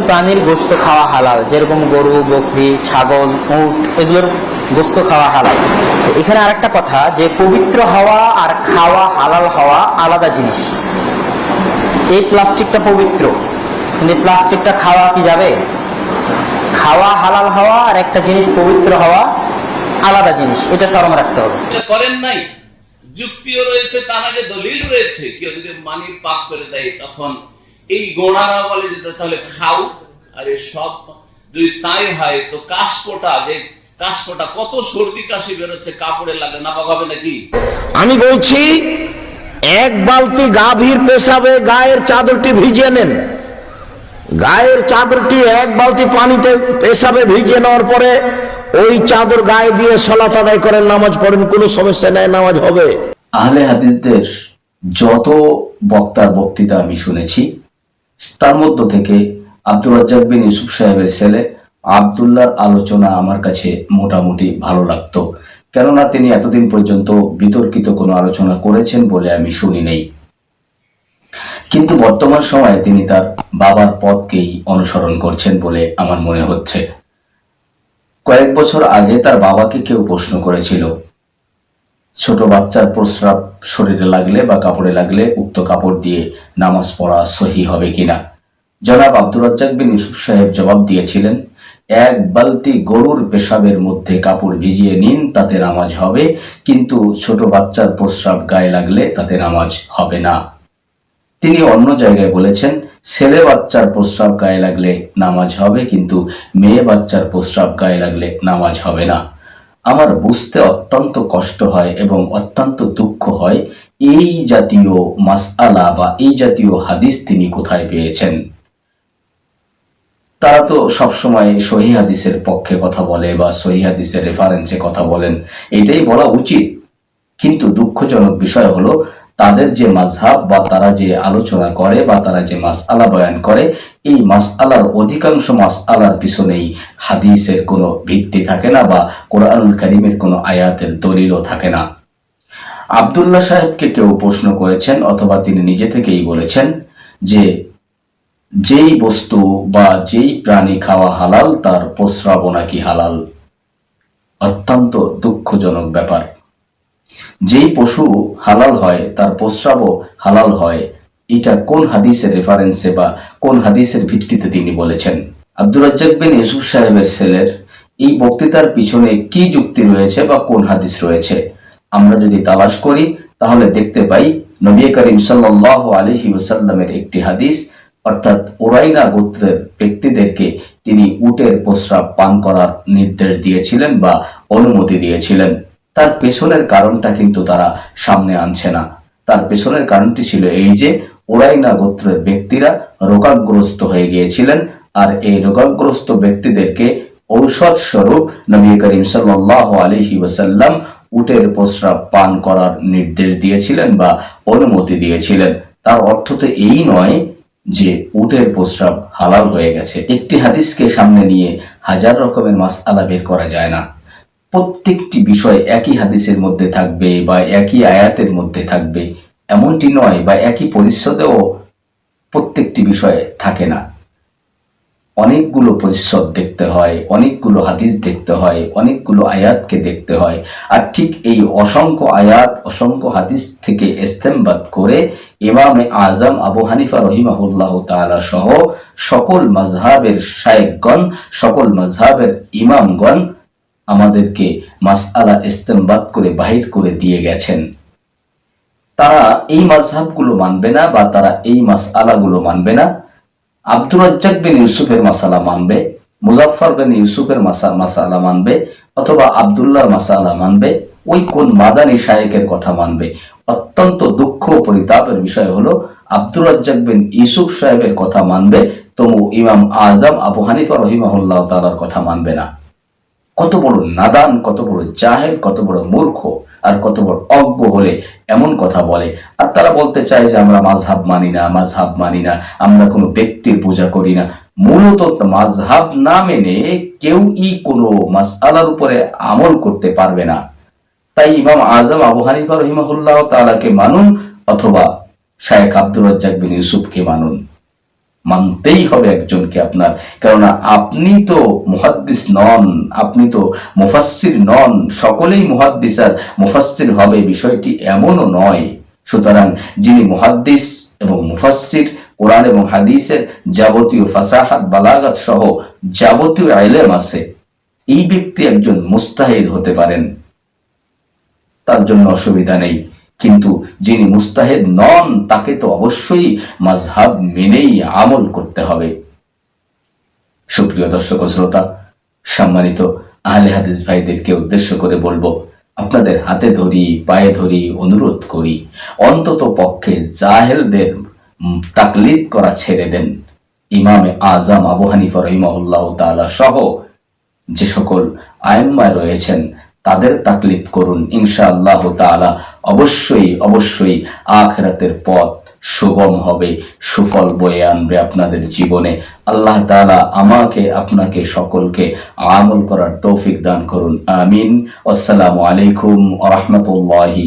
প্রাণীর গোস্ত খাওয়া হালাল। যেরকম গরু, বকরি, ছাগল, উট, এগুলোর গোস্ত খাওয়া হালাল। এখানে আরেকটা কথা যে পবিত্র হওয়া আর খাওয়া হালাল হওয়া আলাদা জিনিস। এই প্লাস্টিকটা পবিত্র। কিন্তু প্লাস্টিকটা খাওয়া কি যাবে? খাওয়া হালাল হওয়া আর একটা জিনিস পবিত্র হওয়া আলাদা জিনিস। এটা স্মরণ রাখতে হবে। করেন নাই? যুক্তিও রয়েছে, তার আগে দলিল রয়েছে। কেউ যদি মানি পাক করে দেয়, তখন এই গোড়ারা বলে যে তাহলে খাও। আরে সব যদি তাই হয় তো কাশপোটা যে কাশপোটা কত সর্দি কাশি বেরোচ্ছে কাপড়ে লাগে না হবে নাকি? আমি বলছি এক বালতি গাভীর পেশাবে গায়ের চাদরটি ভিজিয়ে নেন। গায়ের চাদরটি এক বালতি পানিতে পেশাবে ভিজিয়ে নেওয়ার পরে ওই চাদর গায়ে দিয়ে সলাত আদায় করেন নামাজ পড়েন কোনো সমস্যা নেই নামাজ হবে। আহলে হাদিসদের যত বক্তার বক্তৃতা আমি শুনেছি তার মধ্য থেকে আব্দুর রাজ্জাক বিন ইউসুফ সাহেবের ছেলে আবদুল্লাহর আলোচনা আমার কাছে মোটামুটি ভালো লাগতো। কেননা তিনি এতদিন পর্যন্ত বিতর্কিত কোনো আলোচনা করেছেন বলে আমি শুনি নেই। কিন্তু বর্তমান সময়ে তিনি তার বাবার পথকেই অনুসরণ করছেন বলে আমার মনে হচ্ছে। কয়েক বছর আগে তার বাবাকে কেউ প্রশ্ন করেছিল ছোট বাচ্চার প্রস্রাব শরীরে লাগলে বা কাপড়ে লাগলে উক্ত কাপড় দিয়ে নামাজ পড়া সহি হবে কিনা? জনাব আব্দুর রাজ্জাক বিন ইউসুফ সাহেব জবাব দিয়েছিলেন, এক বালতি গরুর পেশাবের মধ্যে কাপড় ভিজিয়ে নিন, তাতে নামাজ হবে, কিন্তু ছোট বাচ্চার প্রস্রাব গায়ে লাগলে তাতে নামাজ হবে না। তিনি অন্য জায়গায় বলেছেন, ছেলে বাচ্চার প্রস্রাব গায়ে লাগলে নামাজ হবে, কিন্তু মেয়ে বাচ্চার প্রস্রাব গায়ে লাগলে নামাজ হবে না। আমার বুঝতে অত্যন্ত কষ্ট হয় এবং অত্যন্ত দুঃখ হয় এই জাতীয় মাসআলা বা এই জাতীয় হাদিস তিনি কোথায় পেয়েছেন? তারা তো সবসময় সহি হাদিসের পক্ষে কথা বলে বা সহি হাদিসের রেফারেন্সে কথা বলেন, এটাই বলা উচিত। কিন্তু দুঃখজনক বিষয় হলো তাদের যে মাঝহাব বা তারা যে আলোচনা করে বা তারা যে মাস আলা বয়ান করে, এই মাস আলার অধিকাংশ মাস আলার পিছনেই হাদিসের কোনো ভিত্তি থাকে না বা কোরআনুল করিমের কোনো আয়াতের দলিলও থাকে না। আবদুল্লাহ সাহেবকে কেউ প্রশ্ন করেছেন অথবা তিনি নিজে থেকেই বলেছেন যে যেই বস্তু বা যেই প্রাণী খাওয়া হালাল, তার প্রস্রাব নাকি হালাল। অত্যন্ত দুঃখজনক ব্যাপার। যেই পশু হালাল হয়, তার প্রস্রাবও হালাল হয়। এটা কোন হাদিসের রেফারেন্সে বা কোন হাদিসের ভিত্তিতে তিনি বলেছেন? আব্দুর রাজ্জাক বিন ইউসুফ সাহেবের ছেলের এই বক্তৃতার পিছনে কি যুক্তি রয়েছে বা কোন হাদিস রয়েছে? আমরা যদি তালাশ করি, তাহলে দেখতে পাই নবী করিম সাল্লাহ আলহি ওসাল্লামের একটি হাদিস, অর্থাৎ ওরাইনা গোত্রের ব্যক্তিদেরকে তিনি উটের প্রস্রাব পান করার নির্দেশ দিয়েছিলেন বা অনুমতি দিয়েছিলেন। তার পেছনের কারণটা কিন্তু তারা সামনে আনছে না। তার পেছনের কারণটি ছিল এই যে ওরাইনা গোত্রের ব্যক্তিরা রোগাগ্রস্ত হয়ে গিয়েছিলেন আর এই রোগাগ্রস্ত ব্যক্তিদেরকে ঔষধ স্বরূপ নবী করিম সাল্লাহ আলহি ওসাল্লাম উটের প্রস্রাব পান করার নির্দেশ দিয়েছিলেন বা অনুমতি দিয়েছিলেন। তার অর্থ তো এই নয় যে উটের প্রস্রাব হালাল হয়ে গেছে। একটি হাদিসকে সামনে নিয়ে হাজার রকমের মাস আলা বের করা যায় না। প্রত্যেকটি বিষয় একই হাদিসের মধ্যে থাকবে বা একই আয়াতের মধ্যে থাকবে, এমনটি নয় বা একই পরিচ্ছদেও প্রত্যেকটি বিষয় থাকে না। অনেকগুলো পরিচ্ছদ দেখতে হয়, অনেকগুলো হাদিস দেখতে হয়, অনেকগুলো আয়াতকে দেখতে হয়, আর ঠিক এই অসংখ্য আয়াত, অসংখ্য হাদিস থেকে ইস্তেমবাদ করে ইমামে আজম, আবু হানিফা রহিমাহুল্লাহ তাআলা সহ সকল মাজহাবের শায়েকগণ, সকল মাজহাবের ইমামগণ আমাদেরকে মাসআলা ইস্তেমবাদ করে বাহির করে দিয়ে গেছেন। তারা এই মাঝহাবগুলো মানবে না বা তারা এই মাসআলাগুলো মানবে না। আব্দুর রাজ্জাক বিন ইউসুফের মাসালা মানবে, মুজাফফর বিন ইউসুফের মাসা মাসালা মানবে, অথবা আবদুল্লাহর মাসালা মানবে, ওই কোন মাদানী শায়েকের কথা মানবে। অত্যন্ত দুঃখ পরিতাপের বিষয় হলো, আব্দুর রাজ্জাক বিন ইউসুফ সাহেবের কথা মানবে, তবু ইমাম আজম আবু হানিফা রহিমাহুল্লাহ তালার কথা মানবে না। কত বড় নাদান, কত বড় জাহেল, কত বড় মূর্খ আর কত বড় অজ্ঞ হলে এমন কথা বলে। আর তারা বলতে চায় যে, আমরা মাঝহাব মানি না মাঝহাব মানি না, আমরা কোনো ব্যক্তির পূজা করি না। মূলত মাঝহাব না মেনে কেউ ই কোনো মাসআলার উপরে আমল করতে পারবে না। তাই ইমাম আজম আবু হানিফা রহিমাহুল্লাহ তাআলাকে মানুন অথবা শায়েখ আব্দুর রাজ্জাক বিন ইউসুফকে মানুন। মানতেই হবে একজনকে আপনার। কেননা আপনি তো মুহাদ্দিস নন, আপনি তো মুফাসসির নন, সকলেই মুহাদ্দিস আর মুফাসসির হবে, বিষয়টি এমনও নয়। সুতরাং যিনি মুহাদ্দিস এবং মুফাসসির, কোরআন এবং হাদিসের যাবতীয় ফাসাহাত, বালাগাত সহ যাবতীয় আইলেম আছে, এই ব্যক্তি একজন মুস্তাহিদ হতে পারেন। তার জন্য অসুবিধা নেই। কিন্তু যিনি মুস্তাহেদ নন, তাকে তো অবশ্যই মাযহাব মেনেই আমল করতে হবে। সুপ্রিয় দর্শক শ্রোতা, সম্মানিত আহলে হাদিস ভাইদেরকে উদ্দেশ্য করে বলব, আপনাদের হাতে ধরি, পায়ে ধরি, অনুরোধ করি, অন্তত পক্ষে জাহেলদের তাকলিদ করা ছেড়ে দেন। ইমামে আজম আবু হানিফা রহিমাহুল্লাহ তাআলা সহ যে সকল আয়ম্মায় রয়েছেন তাদের তাকলিদ করুন। ইনশাআল্লাহ তালা অবশ্যই অবশ্যই আখরাতের পথ সুগম হবে, সুফল বয়ে আনবে আপনাদের জীবনে। আল্লাহ তালা আমাকে, আপনাকে সকলকে আমল করার তৌফিক দান করুন। আমিন। আসসালামু আলাইকুম ওয়া রাহমাতুল্লাহি